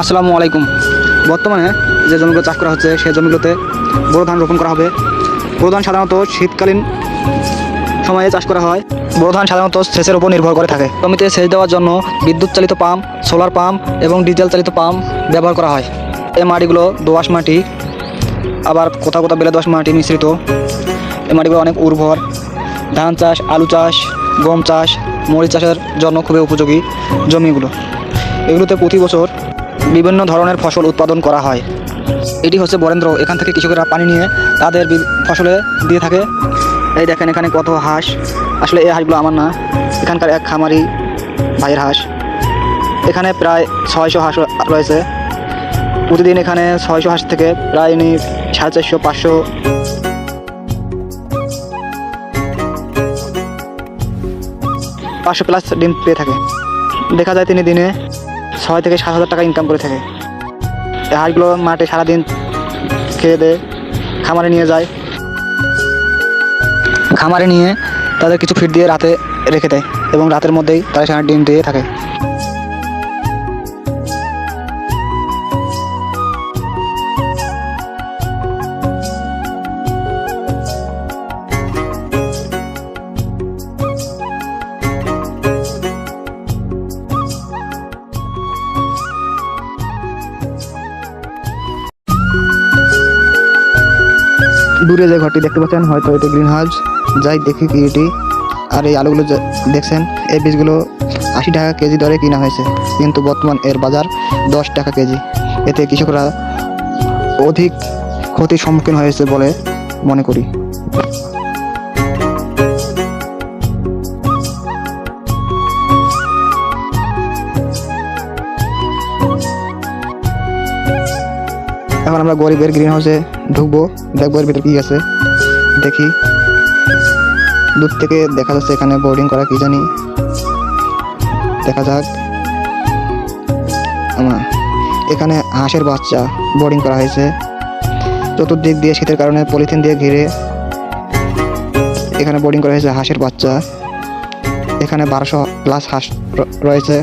আসসালামু আলাইকুম। বর্তমানে যে জমিগুলো চাষ করা হচ্ছে, সেই জমিগুলোতে বোরো ধান রোপণ করা হবে। বোরো ধান সাধারণত শীতকালীন সময়ে চাষ করা হয়। বোরো ধান সাধারণত সেচের উপর নির্ভর করে থাকে। জমিতে সেচ দেওয়ার জন্য বিদ্যুৎ চালিত পাম্প, সোলার পাম্প এবং ডিজেল চালিত পাম্প ব্যবহার করা হয়। এই মাটিগুলো দোআঁশ মাটি, আবার কোথাও কোথাও বেলে দোআঁশ মাটি মিশ্রিত। এই মাটিগুলো অনেক উর্বর। ধান চাষ, আলু চাষ, গম চাষ, মরিচ চাষের জন্য খুবই উপযোগী জমিগুলো। এগুলোতে প্রতি বছর বিভিন্ন ধরনের ফসল উৎপাদন করা হয়। এটি হচ্ছে বরেন্দ্র, এখান থেকে কৃষকেরা পানি নিয়ে তাদের ফসলে দিয়ে থাকে। এই দেখেন এখানে কত হাঁস। আসলে এই হাঁসগুলো আমার না। এখানকার এক খামারি ভাইয়ের হাঁস। এখানে প্রায় ছয়শো হাঁস রয়েছে। প্রতিদিন এখানে ছয়শো হাঁস থেকে প্রায় ইনি সাড়ে চারশো, পাঁচশো পাঁচশো প্লাস ডিম পেয়ে থাকে। দেখা যায় তিনি দিনে ছয় থেকে সাত হাজার টাকা ইনকাম করে থাকে। হাঁসগুলো মাঠে সারাদিন খেয়ে দেয় খামারে নিয়ে যায়। খামারে নিয়ে তাদের কিছু ফিট দিয়ে রাতে রেখে দেয় এবং রাতের মধ্যেই তারা সেখানে ডিম দিয়ে থাকে। দূরে যে ঘরটি দেখতে পাচ্ছেন, হয়তো এটি গ্রিন হাউস যাই দেখি কি এটি। আর এই আলুগুলো দেখছেন, এই বীজগুলো আশি টাকা কেজি দরে কিনা হয়েছে। কিন্তু বর্তমান এর বাজার দশ টাকা কেজি। এতে কৃষকরা অধিক ক্ষতির সম্মুখীন হয়েছে বলে মনে করি। এখন আমরা গরিবের গ্রিন হাউসে ঢুকবো। দেখব এর ভিতরে কি আছে। দেখি। দূর থেকে দেখা যাচ্ছে এখানে বোর্ডিং করা, কি জানি। দেখা যাক। আমার এখানে হাঁসের বাচ্চা বোর্ডিং করা হয়েছে। চতুর্দিক দিয়ে শীতের কারণে পলিথিন দিয়ে ঘিরে এখানে বোর্ডিং করা হয়েছে হাঁসের বাচ্চা। এখানে বারোশো প্লাস হাঁস রয়েছে।